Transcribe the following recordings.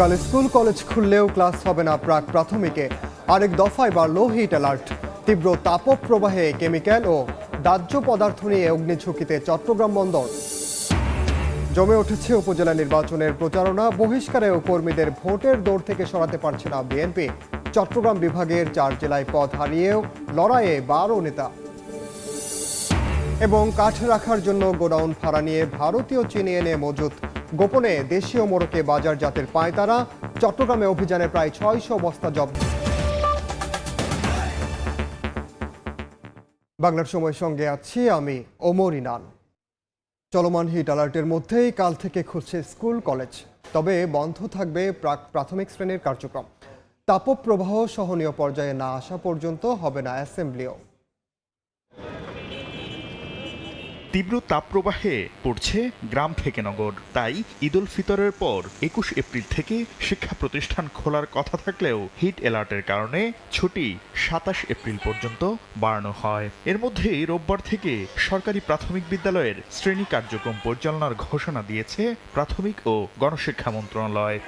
কাল school college খুললেও class হবে না প্রাক প্রাথমিকে। আরেক দফায় বাড়ল হিট অ্যালার্ট। তীব্র তাপপ্রবাহে কেমিক্যাল ও দাহ্য পদার্থ নিয়ে অগ্নিঝুঁকিতে চট্টগ্রাম বন্দর। জমে উঠেছে উপজেলা নির্বাচনের প্রচারণা বহিষ্কারেও কর্মীদের ভোটের দৌড় থেকে সরাতে পারছে না বিএনপি। চট্টগ্রাম বিভাগের চার জেলায় পদ হারিয়েও লড়াইয়ে বারো নেতা। এবং কাঠ রাখার জন্য গোডাউন ভাড়া নিয়ে ভারতীয় চিনি এনে মজুত। গোপনে দেশীয় মোড়কে বাজারজাতের পায়তারা, চট্টগ্রামে অভিযানে প্রায় ছয়শো বস্তা জব্দ। বাংলার সময় সঙ্গে আছি আমি ওমর ইনান। চলমান হিট অ্যালার্টের মধ্যেই কাল থেকে খুলছে স্কুল, কলেজ। তবে বন্ধ থাকবে প্রাক প্রাথমিক শ্রেণির কার্যক্রম। তাপপ্রবাহ সহনীয় পর্যায়ে না আসা পর্যন্ত হবে না অ্যাসেম্বলিও। তীব্র তাপপ্রবাহে পড়ছে গ্রাম থেকে নগর। তাই ঈদুল ফিতরের পর একুশ এপ্রিল থেকে শিক্ষা প্রতিষ্ঠান খোলার কথা থাকলেও হিট অ্যালার্টের কারণে ছুটি সাতাশ এপ্রিল পর্যন্ত বাড়ানো হয়। এর মধ্যেই রোববার থেকে সরকারি প্রাথমিক বিদ্যালয়ের শ্রেণি কার্যক্রম পরিচালনার ঘোষণা দিয়েছে প্রাথমিক ও গণশিক্ষা মন্ত্রণালয়।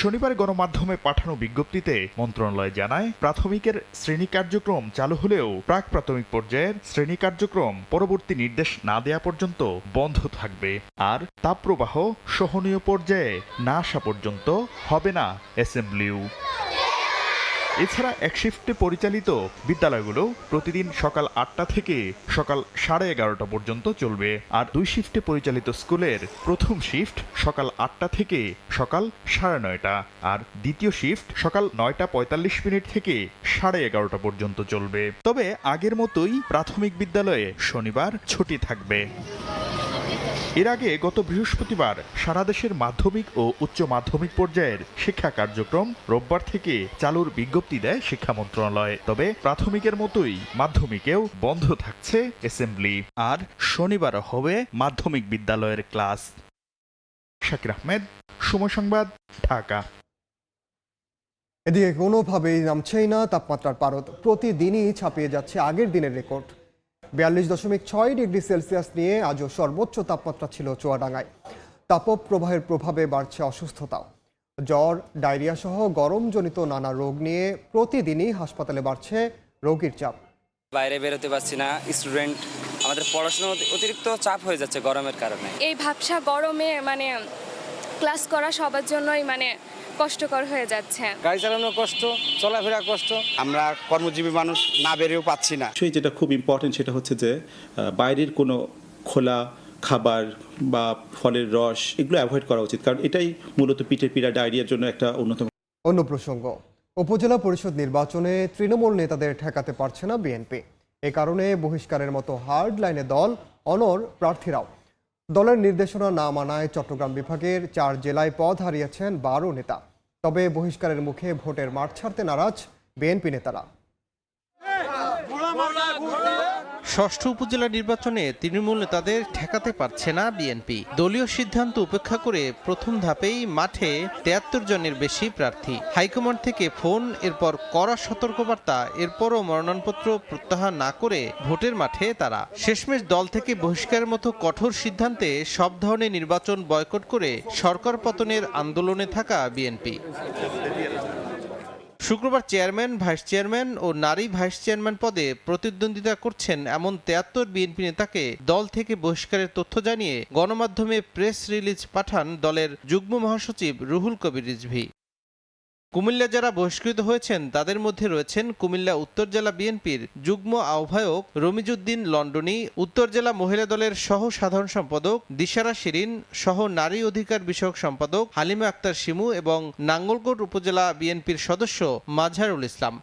শনিবার গণমাধ্যমে পাঠানো বিজ্ঞপ্তিতে মন্ত্রণালয় জানায়, প্রাথমিকের শ্রেণি কার্যক্রম চালু হলেও প্রাক প্রাথমিক পর্যায়ের শ্রেণি কার্যক্রম পরবর্তী নির্দেশ না দেয়া পর্যন্ত বন্ধ থাকবে। আর তাপপ্রবাহ সহনীয় পর্যায়ে না আসা পর্যন্ত হবে না অ্যাসেম্বলিও এছাড়া এক শিফটে পরিচালিত বিদ্যালয়গুলো প্রতিদিন সকাল আটটা থেকে সকাল সাড়ে এগারোটা পর্যন্ত চলবে। আর দুই শিফটে পরিচালিত স্কুলের প্রথম শিফট সকাল আটটা থেকে সকাল সাড়ে নয়টা। আর দ্বিতীয় শিফট সকাল নয়টা পঁয়তাল্লিশ মিনিট থেকে সাড়ে এগারোটা পর্যন্ত চলবে। তবে আগের মতোই প্রাথমিক বিদ্যালয়ে শনিবার ছুটি থাকবে। এর আগে গত বৃহস্পতিবার সারা দেশের মাধ্যমিক ও উচ্চ মাধ্যমিক পর্যায়ের শিক্ষা কার্যক্রম রোববার থেকে চালুর বিজ্ঞপ্তি দেয় শিক্ষা মন্ত্রণালয়। তবে প্রাথমিকের মতোই মাধ্যমিকেও বন্ধ থাকছে অ্যাসেম্বলি। আর শনিবার হবে মাধ্যমিক বিদ্যালয়ের ক্লাস। শাকির আহমেদ সময় সংবাদ, ঢাকা। এদিকে কোনোভাবেই নামছেই না তাপমাত্রার পারদ। প্রতিদিনই ছাপিয়ে যাচ্ছে আগের দিনের রেকর্ড। বিয়াল্লিশ দশমিক ছয় ডিগ্রি সেলসিয়াস নিয়ে আজও সর্বোচ্চ তাপমাত্রা ছিল চুয়াডাঙ্গায়। তাপপ্রবাহের প্রভাবে বাড়ছে অসুস্থতাও। জ্বর ডায়রিয়া সহ গরমজনিত নানা রোগ নিয়ে প্রতিদিনই হাসপাতালে বাড়ছে রোগীর চাপ। বাইরে বেরোতে পারছি না স্টুডেন্ট আমাদের পড়াশোনা অতিরিক্ত চাপ হয়ে যাচ্ছে গরমের কারণে। এই ভাবসা গরমে মানে ক্লাস করা সবার জন্যই মানে কষ্টকর হয়ে যাচ্ছে। গাড়ি চালানো কষ্ট চলাফেরা কষ্ট। আমরা কর্মজীবী মানুষ না বেরিয়েও পাচ্ছি না। বিষয় যেটা খুব ইম্পর্টেন্ট সেটা হচ্ছে যে বাইরের কোনো খোলা খাবার বা ফলের রস এগুলো অ্যাভয়েড করা উচিত। কারণ এটাই মূলত পিঠের পীড়া ডায়রিয়ার জন্য একটা অন্যতম। অন্য প্রসঙ্গ উপজেলা পরিষদ নির্বাচনে তৃণমূল নেতাদের ঠেকাতে পারছে না বিএনপি। এ কারণে বহিষ্কারের মতো হার্ড লাইনে দল অনর প্রার্থীরাও। দলের নির্দেশনা না মানায় চট্টগ্রাম বিভাগের চার জেলায় পদ হারিয়েছেন বারো নেতা। তবে বহিষ্কারের মুখে ভোটের মাঠ ছাড়তে নারাজ বিএনপি নেতারা। ষষ্ঠ উপজেলা নির্বাচনে তৃণমূল নেতাদের ঠেকাতে পারছে না বিএনপি। দলীয় সিদ্ধান্ত উপেক্ষা করে প্রথম ধাপেই মাঠে তেয়াত্তর জনের বেশি প্রার্থী। হাইকমান্ড থেকে ফোন, এরপর কড়া সতর্কবার্তা, এরপরও মনোনয়নপত্র প্রত্যাহার না করে ভোটের মাঠে তারা। শেষমেশ দল থেকে বহিষ্কারের মতো কঠোর সিদ্ধান্তে সব ধরনের নির্বাচন বয়কট করে সরকার পতনের আন্দোলনে থাকা বিএনপি। শুক্রবার চেয়ারম্যান, ভাইস চেয়ারম্যান ও নারী ভাইস চেয়ারম্যান পদে প্রতিদ্বন্দ্বিতা করছেন এমন তেয়াত্তর বিএনপি নেতাকে দল থেকে বহিষ্কারের তথ্য জানিয়ে গণমাধ্যমে প্রেস রিলিজ পাঠান দলের যুগ্ম মহাসচিব রুহুল কবির রিজভি। কুমিল্লা যারা বহিষ্কৃত হয়েছেন, তাদের মধ্যে রয়েছেন কুমিল্লা উত্তর জেলা বিএনপির যুগ্ম আহ্বায়ক রমিজুদ্দিন লন্ডনী, উত্তর জেলা মহিলা দলের সহ সাধারণ সম্পাদক দিশারা শিরিন, সহ নারী অধিকার বিষয়ক সম্পাদক হালিমা আক্তার শিমু এবং নাঙ্গলকোট উপজেলা বিএনপির সদস্য মাঝারুল ইসলাম।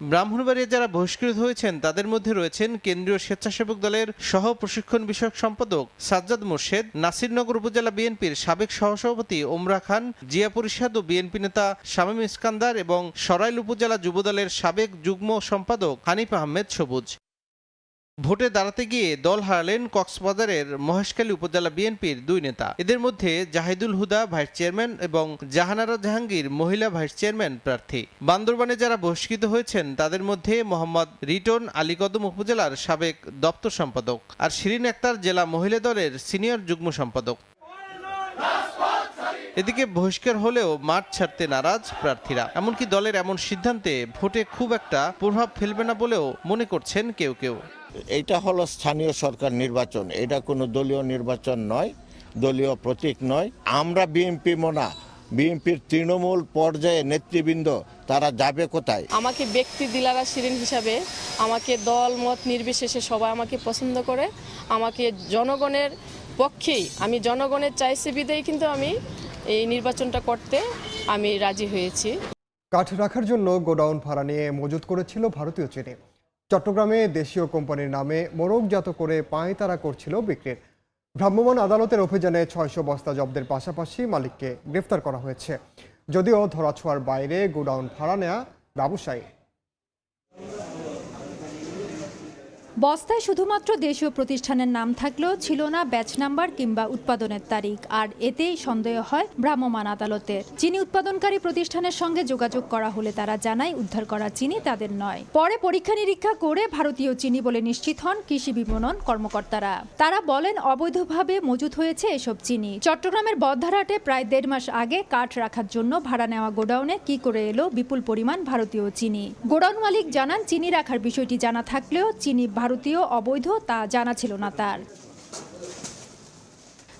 ব্রাহ্মণবাড়িয়া যারা বহিষ্কৃত হয়েছেন, তাদের মধ্যে রয়েছেন কেন্দ্রীয় স্বেচ্ছাসেবক দলের সহ প্রশিক্ষণ বিষয়ক সম্পাদক সাজ্জাদ মোর্শেদ, নাসিরনগর উপজেলা বিএনপির সাবেক সহসভাপতি ওমরা খান, জিয়া পরিষদ ও বিএনপি নেতা শামীম ইস্কান্দার এবং সরাইল উপজেলা যুবদলের সাবেক যুগ্ম সম্পাদক হানিফ আহমেদ সবুজ। ভোটে দাঁড়াতে গিয়ে দল হারালেন কক্সবাজারের মহেশখালী উপজেলা বিএনপির দুই নেতা। এদের মধ্যে জাহিদুল হুদা ভাইস চেয়ারম্যান এবং জাহানারা জাহাঙ্গীর মহিলা ভাইস চেয়ারম্যান প্রার্থী। বান্দরবানে যারা বহিষ্কৃত হয়েছেন, তাদের মধ্যে মোহাম্মদ রিটন আলীকদম উপজেলার সাবেক দপ্তর সম্পাদক আর শিরিন আক্তার জেলা মহিলা দলের সিনিয়র যুগ্ম সম্পাদক। এদিকে বহিষ্কার হলেও মাঠ ছাড়তে নারাজ প্রার্থীরা। এমনকি দলের এমন সিদ্ধান্তে ভোটে খুব একটা প্রভাব ফেলবে না বলেও মনে করছেন কেউ কেউ। এটা হলো স্থানীয় সরকার নির্বাচন। এটা কোনো দলীয় নির্বাচন নয় দলীয় প্রতীক নয়। আমরা বিএনপি মোনা বিএনপির তৃণমূল পর্যায়ে নেতৃবৃন্দ তারা যাবে কোথায়? আমাকে ব্যক্তি দিলারা শিরিন হিসাবে আমাকে দল মত নির্বিশেষে সবাই আমাকে পছন্দ করে। আমাকে জনগণের পক্ষেই আমি জনগণের চাইছে বিদেই কিন্তু আমি এই নির্বাচনটা করতে আমি রাজি হয়েছি। কাঠ রাখার জন্য গোডাউন ভাড়া নিয়ে মজুত করেছিল ভারতীয় চিনি। চট্টগ্রামে দেশীয় কোম্পানির নামে মোড়কজাত করে পাঁয়তারা করছিল বিক্রির। ভ্রাম্যমাণ আদালতের অভিযানে ছয়শো বস্তা জব্দের পাশাপাশি মালিককে গ্রেফতার করা হয়েছে। যদিও ধরাছোঁয়ার বাইরে গোডাউন ভাড়া নেওয়া ব্যবসায়ী। বস্তায় শুধুমাত্র দেশীয় প্রতিষ্ঠানের নাম থাকলেও ছিল না ব্যাচ নাম্বার কিংবা উৎপাদনের তারিখ। আর এতেই সন্দেহ হয় ভ্রাম্যমাণ আদালতের। চিনি উৎপাদনকারী প্রতিষ্ঠানের সঙ্গে যোগাযোগ করা হলে তারা জানায়, উদ্ধার করা চিনি তাদের নয়। পরে পরীক্ষা নিরীক্ষা করে ভারতীয় চিনি বলে নিশ্চিত হন কৃষি বিপণন কর্মকর্তারা। তারা বলেন, অবৈধভাবে মজুত হয়েছে এসব চিনি। চট্টগ্রামের বদ্ধারহাটে প্রায় দেড় মাস আগে কাঠ রাখার জন্য ভাড়া নেওয়া গোডাউনে কি করে এলো বিপুল পরিমাণ ভারতীয় চিনি। গোডাউন মালিক জানান, চিনি রাখার বিষয়টি জানা থাকলেও চিনি ভারতীয় অবৈধ তা জানা ছিল না তার।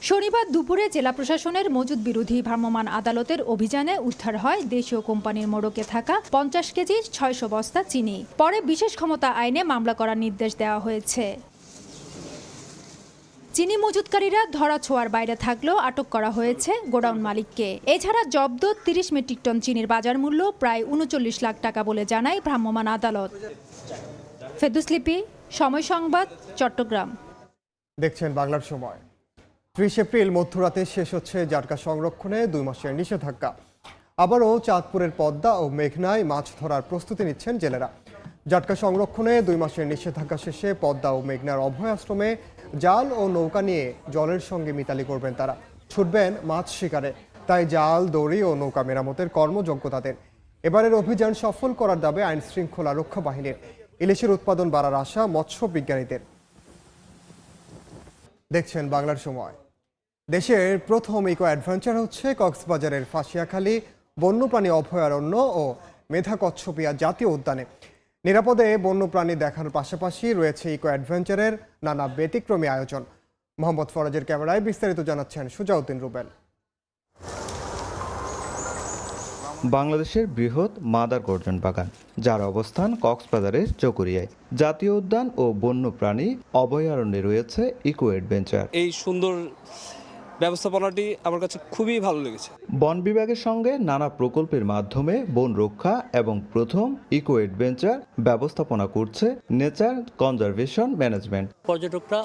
শনিবার দুপুরে জেলা প্রশাসনের মজুদ বিরোধী ভ্রাম্যমাণ আদালতের অভিযানে উদ্ধার হয় দেশীয় কোম্পানির মোড়কে থাকা পঞ্চাশ কেজি ছয়শো বস্তা চিনি। পরে বিশেষ ক্ষমতা আইনে মামলা করার নির্দেশ দেওয়া হয়েছে। চিনি মজুতকারীরা ধরা ছোঁয়ার বাইরে থাকলেও আটক করা হয়েছে গোডাউন মালিককে। এছাড়া জব্দ তিরিশ মেট্রিক টন চিনির বাজার মূল্য প্রায় উনচল্লিশ লাখ টাকা বলে জানায় ভ্রাম্যমাণ আদালত। ফেদুসলিপি সময় সংবাদ চট্টগ্রাম। দেখছেন বাংলার সময়। ত্রিশ এপ্রিল মধ্যরাতে শেষ হচ্ছে জাটকা সংরক্ষণে দুই মাসের নিষেধাজ্ঞা। আবারও চাঁদপুরের পদ্মা ও মেঘনায় মাছ ধরার প্রস্তুতি নিচ্ছেন জেলেরা। জাটকা সংরক্ষণে দুই মাসের নিষেধাজ্ঞা শেষে পদ্মা ও মেঘনার অভয় আশ্রমে জাল ও নৌকা নিয়ে জলের সঙ্গে মিতালি করবেন তারা। ছুটবেন মাছ শিকারে। তাই জাল, দড়ি ও নৌকা মেরামতের কর্মযোগ্য তাদের এবারের অভিযান সফল করার দাবে আইন শৃঙ্খলা রক্ষা বাহিনীর। ইলিশের উৎপাদন বাড়ার আশা মৎস্য বিজ্ঞানীদের দেখছেন বাংলার সময়। দেশের প্রথম ইকো অ্যাডভেঞ্চার হচ্ছে কক্সবাজারের ফাঁসিয়াখালী, বন্যপ্রাণী অভয়ারণ্য ও মেধা কচ্ছপিয়া জাতীয় উদ্যানে। নিরাপদে বন্যপ্রাণী দেখার পাশাপাশি রয়েছে ইকো অ্যাডভেঞ্চারের নানা ব্যতিক্রমী আয়োজন। মোহাম্মদ ফরাজের ক্যামেরায় বিস্তারিত জানাচ্ছেন সুজাউদ্দিন রুবেল। বাংলাদেশের বৃহৎ মাদার গর্জন বাগান, যার অবস্থান কক্সবাজারের চকুরিয়ায়। জাতীয় উদ্যান ও বন্যপ্রাণী অভয়ারণ্যে রয়েছে ইকো অ্যাডভেঞ্চার। এই সুন্দর ব্যবস্থাপনাটি আমার কাছে খুবই ভালো লেগেছে। বন বিভাগের সঙ্গে নানা প্রকল্পের মাধ্যমে বন রক্ষা এবং প্রথম ইকো অ্যাডভেঞ্চার ব্যবস্থাপনা করছে নেচার কনজারভেশন ম্যানেজমেন্ট। পর্যটকরা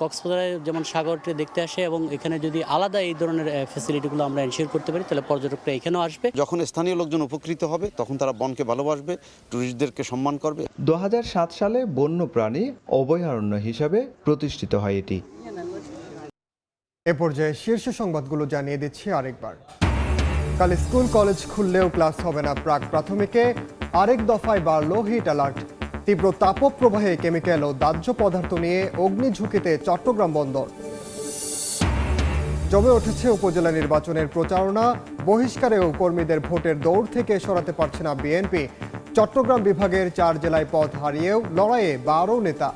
কক্সবাজারে যেমন সাগরটি দেখতে আসে এবং এখানে যদি আলাদা এই ধরনের ফ্যাসিলিটিগুলো আমরা এনশিওর করতে পারি তাহলে পর্যটকরা এখানেও আসবে। যখন স্থানীয় লোকজন উপকৃত হবে তখন তারা বনকে ভালোবাসবে ট্যুরিস্টদেরকে সম্মান করবে। দু হাজার সাত সালে বন্যপ্রাণী অভয়ারণ্য হিসাবে প্রতিষ্ঠিত হয় এটি। এ পর্যায়ে শীর্ষ সংবাদগুলো জানিয়ে দিচ্ছি আরেকবার। কাল স্কুল, কলেজ খুললেও ক্লাস হবে না প্রাক প্রাথমিকে। আরেক দফায় বাড়ল হিট অ্যালার্ট। তীব্র তাপপ্রবাহে কেমিক্যাল ও দাহ্য পদার্থ নিয়ে অগ্নি ঝুঁকিতে চট্টগ্রাম বন্দর। জমে উঠেছে উপজেলা নির্বাচনের প্রচারণা। বহিষ্কারেও কর্মীদের ভোটের দৌড় থেকে সরাতে পারছে না বিএনপি। চট্টগ্রাম বিভাগের চার জেলায় পথ হারিয়েও লড়াইয়ে বারো নেতা।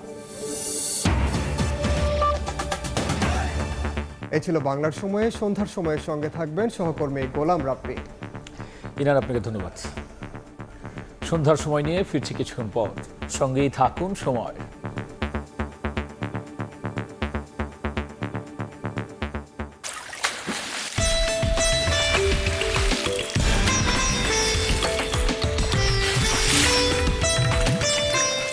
ছিল বাংলার সময়ে, সন্ধ্যার সময়ের সঙ্গে থাকবেন সহকর্মী গোলাম রাব্বি। ইনার আপনাকে ধন্যবাদ। সন্ধ্যার সময় নিয়ে ফিরছি কিছুক্ষণ পর। সঙ্গেই থাকুন সময়।